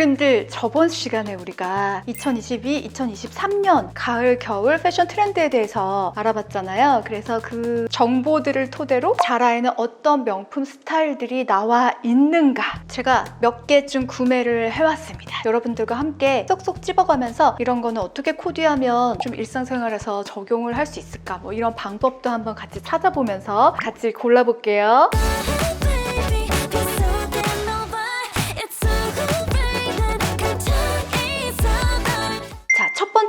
부블님들 저번 시간에 우리가 2022, 2023년 가을, 겨울 패션 트렌드에 대해서 알아봤잖아요. 그래서 그 정보들을 토대로 자라에는 어떤 명품 스타일들이 나와 있는가 제가 몇 개쯤 구매를 해왔습니다. 여러분들과 함께 쏙쏙 집어가면서 이런 거는 어떻게 코디하면 좀 일상생활에서 적용을 할 수 있을까 뭐 이런 방법도 한번 같이 찾아보면서 같이 골라볼게요.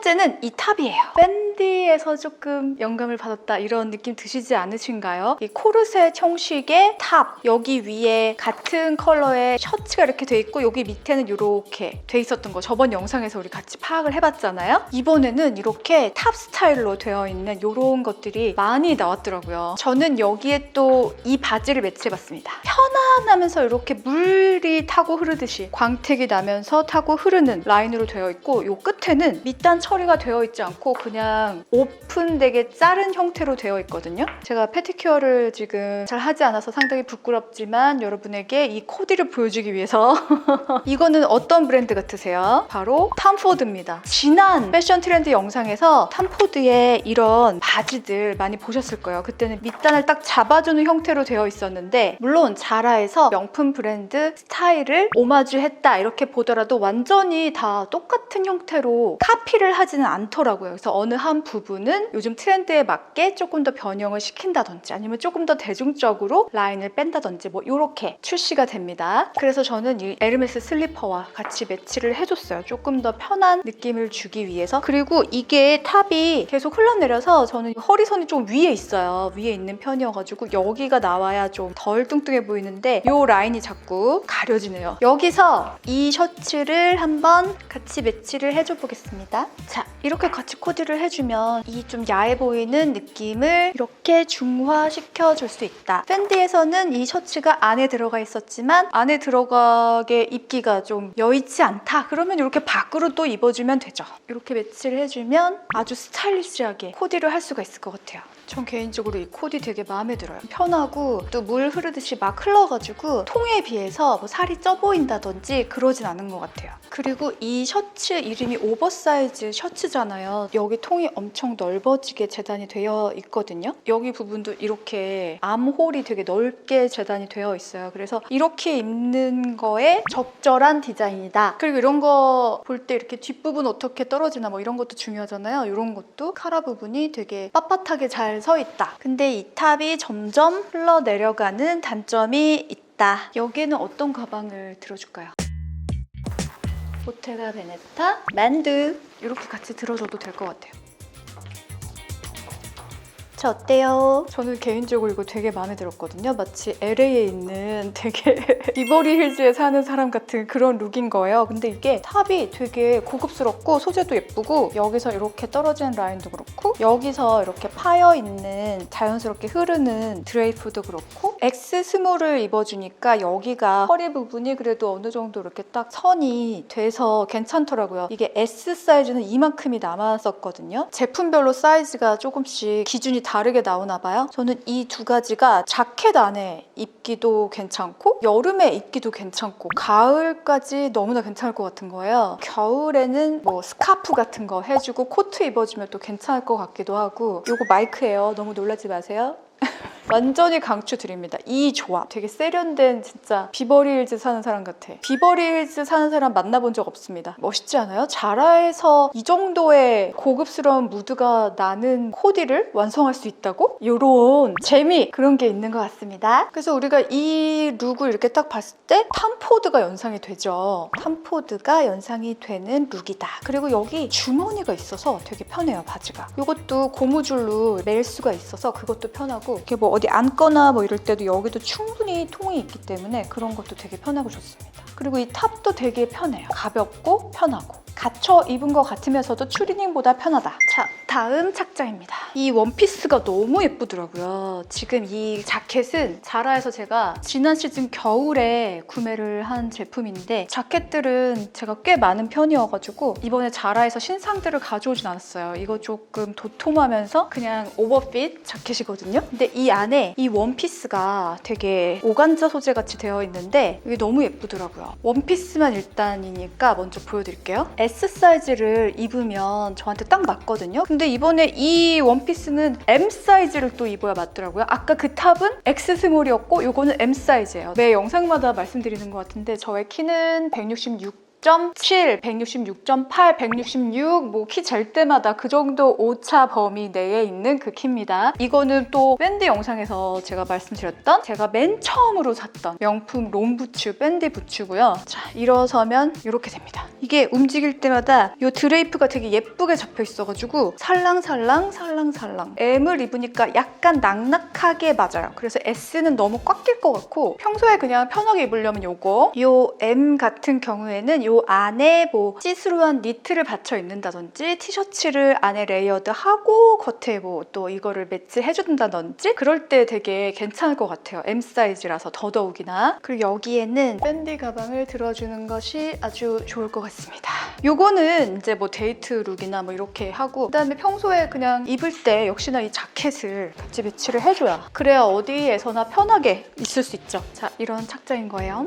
번째는 이 탑이에요. 밴 디에서 조금 영감을 받았다 이런 느낌 드시지 않으신가요? 이 코르셋 형식의 탑 여기 위에 같은 컬러의 셔츠가 이렇게 돼 있고 여기 밑에는 이렇게 돼 있었던 거 저번 영상에서 우리 같이 파악을 해봤잖아요. 이번에는 이렇게 탑 스타일로 되어 있는 이런 것들이 많이 나왔더라고요. 저는 여기에 또 이 바지를 매치해봤습니다. 편안하면서 이렇게 물이 타고 흐르듯이 광택이 나면서 타고 흐르는 라인으로 되어 있고 요 끝에는 밑단 처리가 되어 있지 않고 그냥 오픈되게 자른 형태로 되어 있거든요. 제가 페티큐어를 지금 잘 하지 않아서 상당히 부끄럽지만 여러분에게 이 코디를 보여주기 위해서 이거는 어떤 브랜드 같으세요? 바로 탐포드입니다. 지난 패션 트렌드 영상에서 탐포드의 이런 바지들 많이 보셨을 거예요. 그때는 밑단을 딱 잡아주는 형태로 되어 있었는데 물론 자라에서 명품 브랜드 스타일을 오마주했다 이렇게 보더라도 완전히 다 똑같은 형태로 카피를 하지는 않더라고요. 그래서 어느 한 부분은 요즘 트렌드에 맞게 조금 더 변형을 시킨다든지 아니면 조금 더 대중적으로 라인을 뺀다든지 뭐 이렇게 출시가 됩니다. 그래서 저는 이 에르메스 슬리퍼와 같이 매치를 해줬어요. 조금 더 편한 느낌을 주기 위해서. 그리고 이게 탑이 계속 흘러내려서 저는 허리선이 좀 위에 있어요. 위에 있는 편이어가지고 여기가 나와야 좀 덜 뚱뚱해 보이는데 이 라인이 자꾸 가려지네요. 여기서 이 셔츠를 한번 같이 매치를 해줘 보겠습니다. 자, 이렇게 같이 코디를 해주 면 이 좀 야해 보이는 느낌을 이렇게 중화시켜 줄 수 있다. 팬디에서는 이 셔츠가 안에 들어가 있었지만 안에 들어가게 입기가 좀 여의치 않다. 그러면 이렇게 밖으로 또 입어주면 되죠. 이렇게 매치를 해주면 아주 스타일리시하게 코디를 할 수가 있을 것 같아요. 전 개인적으로 이 코디 되게 마음에 들어요. 편하고 또 물 흐르듯이 막 흘러가지고 통에 비해서 뭐 살이 쪄 보인다든지 그러진 않은 것 같아요. 그리고 이 셔츠 이름이 오버사이즈 셔츠잖아요. 여기 통이 엄청 넓어지게 재단이 되어 있거든요. 여기 부분도 이렇게 암홀이 되게 넓게 재단이 되어 있어요. 그래서 이렇게 입는 거에 적절한 디자인이다. 그리고 이런 거 볼 때 이렇게 뒷부분 어떻게 떨어지나 뭐 이런 것도 중요하잖아요. 이런 것도 카라 부분이 되게 빳빳하게 잘서 있다. 근데 이 탑이 점점 흘러내려가는 단점이 있다. 여기에는 어떤 가방을 들어줄까요? 보테가 베네타 만두 이렇게 같이 들어줘도 될 것 같아요. 저 어때요? 저는 개인적으로 이거 되게 마음에 들었거든요. 마치 LA에 있는 되게 비버리 힐즈에 사는 사람 같은 그런 룩인 거예요. 근데 이게 탑이 되게 고급스럽고 소재도 예쁘고 여기서 이렇게 떨어지는 라인도 그렇고 여기서 이렇게 파여 있는 자연스럽게 흐르는 드레이프도 그렇고 X 스몰을 입어주니까 여기가 허리 부분이 그래도 어느 정도 이렇게 딱 선이 돼서 괜찮더라고요. 이게 S 사이즈는 이만큼이 남았었거든요. 제품별로 사이즈가 조금씩 기준이 다 르게 나오나 봐요. 저는 이 두 가지가 자켓 안에 입기도 괜찮고 여름에 입기도 괜찮고 가을까지 너무나 괜찮을 것 같은 거예요. 겨울에는 뭐 스카프 같은 거 해주고 코트 입어주면 또 괜찮을 것 같기도 하고 요거 마이크예요. 너무 놀라지 마세요. 완전히 강추 드립니다. 이 조합 되게 세련된 진짜 비버리 힐즈 사는 사람 같아. 비버리 힐즈 사는 사람 만나본 적 없습니다. 멋있지 않아요? 자라에서 이 정도의 고급스러운 무드가 나는 코디를 완성할 수 있다고? 요런 재미 그런 게 있는 것 같습니다. 그래서 우리가 이 룩을 이렇게 딱 봤을 때 탐포드가 연상이 되죠. 탐포드가 연상이 되는 룩이다. 그리고 여기 주머니가 있어서 되게 편해요 바지가. 이것도 고무줄로 멜 수가 있어서 그것도 편하고 이렇게 뭐 어디 앉거나 뭐 이럴 때도 여기도 충분히 통이 있기 때문에 그런 것도 되게 편하고 좋습니다. 그리고 이 탑도 되게 편해요. 가볍고 편하고. 갇혀 입은 것 같으면서도 추리닝보다 편하다. 자, 다음 착장입니다. 이 원피스가 너무 예쁘더라고요. 지금 이 자켓은 자라에서 제가 지난 시즌 겨울에 구매를 한 제품인데 자켓들은 제가 꽤 많은 편이어가지고 이번에 자라에서 신상들을 가져오진 않았어요. 이거 조금 도톰하면서 그냥 오버핏 자켓이거든요. 근데 이 안에 이 원피스가 되게 오간자 소재 같이 되어 있는데 이게 너무 예쁘더라고요. 원피스만 일단이니까 먼저 보여드릴게요. S 사이즈를 입으면 저한테 딱 맞거든요. 근데 이번에 이 원피스는 M 사이즈를 또 입어야 맞더라고요. 아까 그 탑은 X 스몰이었고 이거는 M 사이즈예요. 매 영상마다 말씀드리는 것 같은데 저의 키는 166. 166.7, 166.8, 166, 뭐 키 잴 때마다 그 정도 오차 범위 내에 있는 그 키입니다. 이거는 또 밴드 영상에서 제가 말씀드렸던 제가 맨 처음으로 샀던 명품 롱 부츠, 밴드 부츠고요. 자, 일어서면 이렇게 됩니다. 이게 움직일 때마다 이 드레이프가 되게 예쁘게 잡혀 있어가지고 살랑살랑 살랑살랑 M을 입으니까 약간 낙낙하게 맞아요. 그래서 S는 너무 꽉 낄 것 같고 평소에 그냥 편하게 입으려면 요거 이 M 같은 경우에는 요 안에 뭐 시스루한 니트를 받쳐 입는다든지 티셔츠를 안에 레이어드하고 겉에 뭐 또 이거를 매치해준다든지 그럴 때 되게 괜찮을 것 같아요. M 사이즈라서 더더욱이나 그리고 여기에는 밴디 가방을 들어주는 것이 아주 좋을 것 같습니다. 요거는 이제 뭐 데이트 룩이나 뭐 이렇게 하고 그다음에 평소에 그냥 입을 때 역시나 이 자켓을 같이 매치를 해줘야 그래야 어디에서나 편하게 있을 수 있죠. 자 이런 착장인 거예요.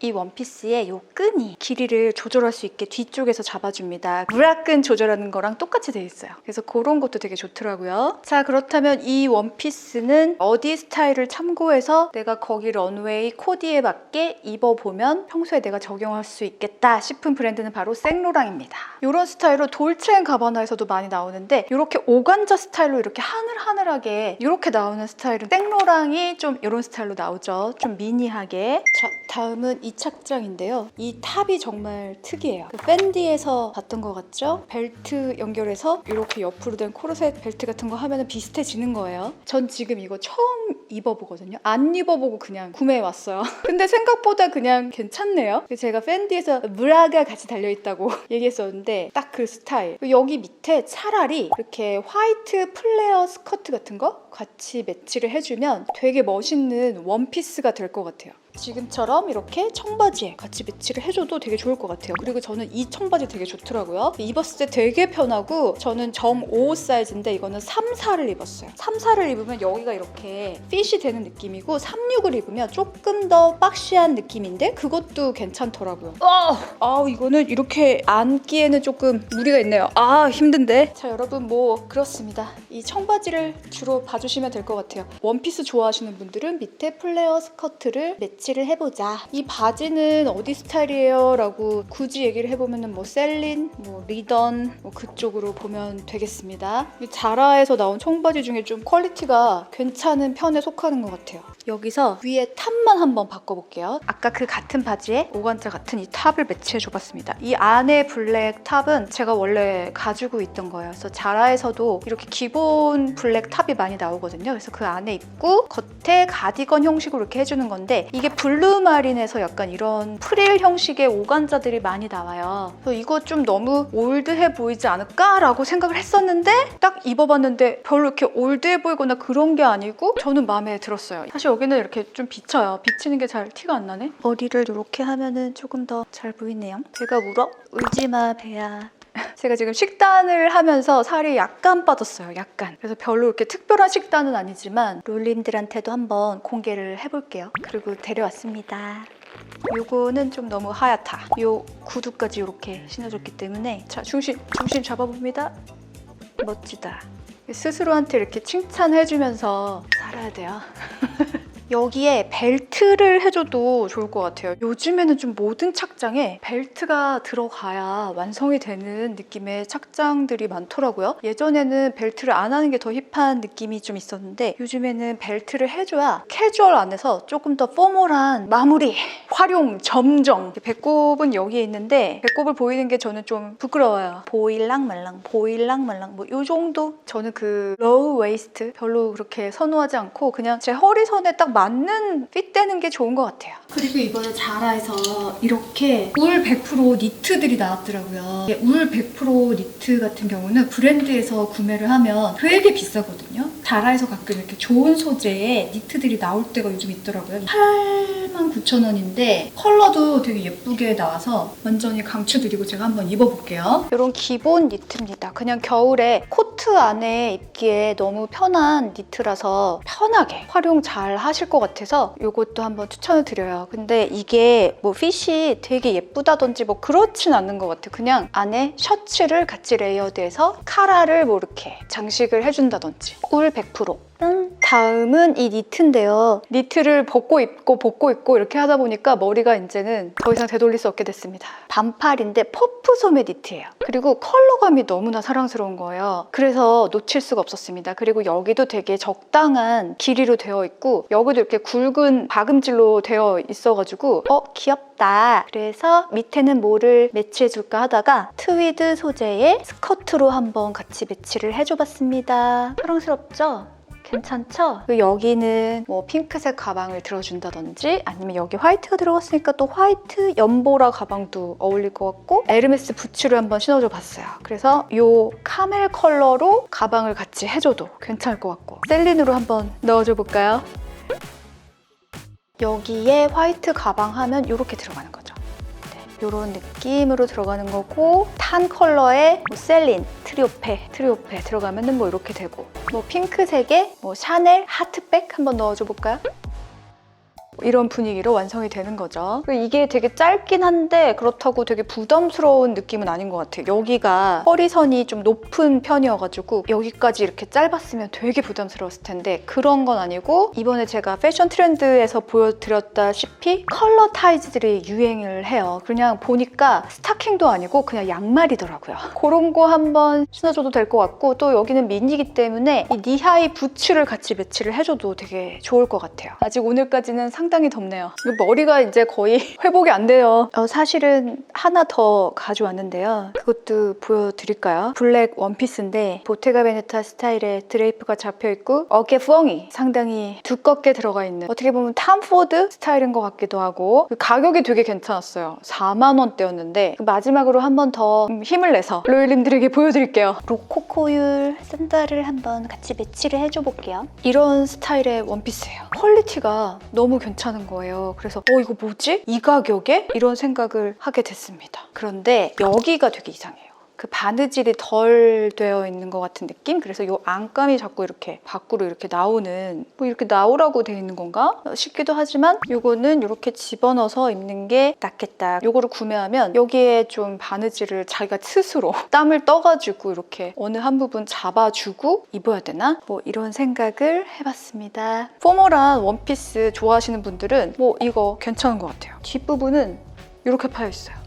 이 원피스의 요 끈이 길이를 조절할 수 있게 뒤쪽에서 잡아줍니다. 브라끈 조절하는 거랑 똑같이 돼 있어요. 그래서 그런 것도 되게 좋더라고요. 자 그렇다면 이 원피스는 어디 스타일을 참고해서 내가 거기 런웨이 코디에 맞게 입어보면 평소에 내가 적용할 수 있겠다 싶은 브랜드는 바로 생로랑입니다. 이런 스타일로 돌체앤 가바나에서도 많이 나오는데 이렇게 오간자 스타일로 이렇게 하늘하늘하게 이렇게 나오는 스타일은 생로랑이 좀 이런 스타일로 나오죠. 좀 미니하게. 자 다음은 이 착장인데요. 이 탑이 정말 특이해요. 그 밴디에서 봤던 것 같죠? 벨트 연결해서 이렇게 옆으로 된 코르셋 벨트 같은 거 하면 비슷해지는 거예요. 전 지금 이거 처음 입어보거든요. 안 입어보고 그냥 구매해 왔어요. 근데 생각보다 그냥 괜찮네요. 그래서 제가 밴디에서 브라가 같이 달려있다고 얘기했었는데 딱 그 스타일. 여기 밑에 차라리 이렇게 화이트 플레어 스커트 같은 거 같이 매치를 해주면 되게 멋있는 원피스가 될 것 같아요. 지금처럼 이렇게 청바지에 같이 매치를 해줘도 되게 좋을 것 같아요. 그리고 저는 이 청바지 되게 좋더라고요. 입었을 때 되게 편하고 저는 정5 사이즈인데 이거는 3, 4를 입었어요. 3, 4를 입으면 여기가 이렇게 핏이 되는 느낌이고 3, 6을 입으면 조금 더 박시한 느낌인데 그것도 괜찮더라고요. 아, 아 이거는 이렇게 안기에는 조금 무리가 있네요. 아 힘든데. 자 여러분 뭐 그렇습니다. 이 청바지를 주로 봐주시면 될 것 같아요. 원피스 좋아하시는 분들은 밑에 플레어 스커트를 매치 를 해보자. 이 바지는 어디 스타일이에요? 라고 굳이 얘기를 해보면 뭐 셀린, 뭐 리던 뭐 그쪽으로 보면 되겠습니다. 이 자라에서 나온 청바지 중에 좀 퀄리티가 괜찮은 편에 속하는 것 같아요. 여기서 위에 탑만 한번 바꿔볼게요. 아까 그 같은 바지에 오간자 같은 이 탑을 매치해줘봤습니다. 이 안에 블랙 탑은 제가 원래 가지고 있던 거예요. 그래서 자라에서도 이렇게 기본 블랙 탑이 많이 나오거든요. 그래서 그 안에 입고 겉에 가디건 형식으로 이렇게 해주는 건데 이게 블루마린에서 약간 이런 프릴 형식의 오간자들이 많이 나와요. 그래서 이거 좀 너무 올드해 보이지 않을까라고 생각을 했었는데 딱 입어봤는데 별로 이렇게 올드해 보이거나 그런 게 아니고 저는 마음에 들었어요. 사실 여기는 이렇게 좀 비쳐요. 비치는 게 잘 티가 안 나네. 머리를 이렇게 하면은 조금 더 잘 보이네요. 배가 울어? 울지 마, 배야. 제가 지금 식단을 하면서 살이 약간 빠졌어요. 약간. 그래서 별로 이렇게 특별한 식단은 아니지만 롤님들한테도 한번 공개를 해볼게요. 그리고 데려왔습니다. 요거는 좀 너무 하얗다. 요 구두까지 이렇게 신어줬기 때문에 자 중심 중심 잡아봅니다. 멋지다. 스스로한테 이렇게 칭찬해주면서 살아야 돼요. 여기에 벨트를 해줘도 좋을 것 같아요. 요즘에는 좀 모든 착장에 벨트가 들어가야 완성이 되는 느낌의 착장들이 많더라고요. 예전에는 벨트를 안 하는 게 더 힙한 느낌이 좀 있었는데 요즘에는 벨트를 해줘야 캐주얼 안에서 조금 더 포멀한 마무리, 활용, 점정. 배꼽은 여기에 있는데 배꼽을 보이는 게 저는 좀 부끄러워요. 보일랑 말랑, 보일랑 말랑 뭐요 정도? 저는 그 로우 웨이스트 별로 그렇게 선호하지 않고 그냥 제 허리선에 딱 맞는 핏 되는 게 좋은 것 같아요. 그리고 이번에 자라에서 이렇게 울 100% 니트들이 나왔더라고요. 울 100% 니트 같은 경우는 브랜드에서 구매를 하면 되게 비싸거든요. 자라에서 가끔 이렇게 좋은 소재의 니트들이 나올 때가 요즘 있더라고요. 89,000원인데 컬러도 되게 예쁘게 나와서 완전히 강추드리고 제가 한번 입어볼게요. 이런 기본 니트입니다. 그냥 겨울에 코트 안에 입기에 너무 편한 니트라서 편하게 활용 잘 하실 것 같아서 이것도 한번 추천을 드려요. 근데 이게 뭐 핏이 되게 예쁘다든지 뭐 그렇진 않는 것 같아요. 그냥 안에 셔츠를 같이 레이어드해서 카라를 뭐 이렇게 장식을 해준다든지 울 100%. 음, 다음은 이 니트인데요. 니트를 벗고 입고 벗고 입고 이렇게 하다 보니까 머리가 이제는 더 이상 되돌릴 수 없게 됐습니다. 반팔인데 퍼프 소매 니트예요. 그리고 컬러감이 너무나 사랑스러운 거예요. 그래서 놓칠 수가 없었습니다. 그리고 여기도 되게 적당한 길이로 되어 있고 여기도 이렇게 굵은 박음질로 되어 있어가지고 어 귀엽다. 그래서 밑에는 뭐를 매치해줄까 하다가 트위드 소재의 스커트로 한번 같이 매치를 해줘봤습니다. 사랑스럽죠? 괜찮죠? 그리고 여기는 뭐 핑크색 가방을 들어준다든지 아니면 여기 화이트가 들어갔으니까 또 화이트 연보라 가방도 어울릴 것 같고 에르메스 부츠를 한번 신어줘 봤어요. 그래서 이 카멜 컬러로 가방을 같이 해줘도 괜찮을 것 같고 셀린으로 한번 넣어줘 볼까요? 여기에 화이트 가방 하면 이렇게 들어가는 거죠. 이런 느낌으로 들어가는 거고 탄 컬러의 뭐 셀린, 트리오페, 트리오페 들어가면은 뭐 이렇게 되고 뭐 핑크색에 뭐 샤넬 하트백 한번 넣어줘 볼까요? 이런 분위기로 완성이 되는 거죠. 그리고 이게 되게 짧긴 한데 그렇다고 되게 부담스러운 느낌은 아닌 것 같아요. 여기가 허리선이 좀 높은 편이어가지고 여기까지 이렇게 짧았으면 되게 부담스러웠을 텐데 그런 건 아니고 이번에 제가 패션 트렌드에서 보여드렸다시피 컬러 타이즈들이 유행을 해요. 그냥 보니까 스타킹도 아니고 그냥 양말이더라고요. 그런 거 한번 신어줘도 될 것 같고 또 여기는 미니이기 때문에 이 니하이 부츠를 같이 매치를 해줘도 되게 좋을 것 같아요. 아직 오늘까지는 상 당히 덥네요. 머리가 이제 거의 회복이 안 돼요. 어, 사실은 하나 더 가져왔는데요. 그것도 보여드릴까요? 블랙 원피스인데 보테가 베네타 스타일의 드레이프가 잡혀있고 어깨 푸엉이 상당히 두껍게 들어가 있는 어떻게 보면 탐포드 스타일인 것 같기도 하고 가격이 되게 괜찮았어요. 4만 원대였는데 마지막으로 한 번 더 힘을 내서 로일님들에게 보여드릴게요. 로코코율 샌들을 한번 같이 매치를 해줘 볼게요. 이런 스타일의 원피스예요. 퀄리티가 너무 괜찮 은 거예요. 그래서 어 이거 뭐지? 이 가격에? 이런 생각을 하게 됐습니다. 그런데 여기가 되게 이상해요. 그 바느질이 덜 되어 있는 것 같은 느낌? 그래서 이 안감이 자꾸 이렇게 밖으로 이렇게 나오는 뭐 이렇게 나오라고 되어 있는 건가 싶기도 하지만 이거는 이렇게 집어넣어서 입는 게 낫겠다. 이거를 구매하면 여기에 좀 바느질을 자기가 스스로 땀을 떠가지고 이렇게 어느 한 부분 잡아주고 입어야 되나? 뭐 이런 생각을 해봤습니다. 포멀한 원피스 좋아하시는 분들은 뭐 이거 괜찮은 것 같아요. 뒷부분은 이렇게 파여 있어요.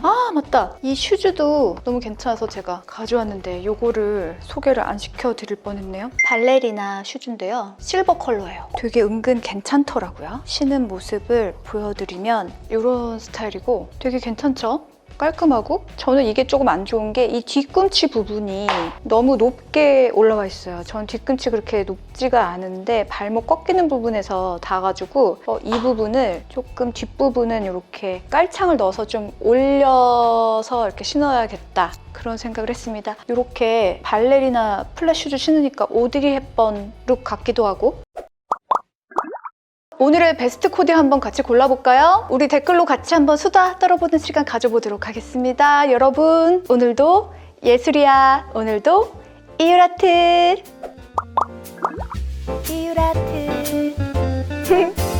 아 맞다. 이 슈즈도 너무 괜찮아서 제가 가져왔는데 이거를 소개를 안 시켜드릴 뻔했네요. 발레리나 슈즈인데요. 실버 컬러예요. 되게 은근 괜찮더라고요. 신은 모습을 보여드리면 이런 스타일이고 되게 괜찮죠? 깔끔하고 저는 이게 조금 안 좋은 게 이 뒤꿈치 부분이 너무 높게 올라와 있어요. 전 뒤꿈치 그렇게 높지가 않은데 발목 꺾이는 부분에서 닿아가지고 어, 이 부분을 조금 뒷부분은 이렇게 깔창을 넣어서 좀 올려서 이렇게 신어야겠다. 그런 생각을 했습니다. 이렇게 발레리나 플랫 슈즈 신으니까 오드리 헵번 룩 같기도 하고 오늘의 베스트 코디 한번 같이 골라볼까요? 우리 댓글로 같이 한번 수다 떨어보는 시간 가져보도록 하겠습니다. 여러분, 오늘도 예술이야. 오늘도 이유라트. 이유라트.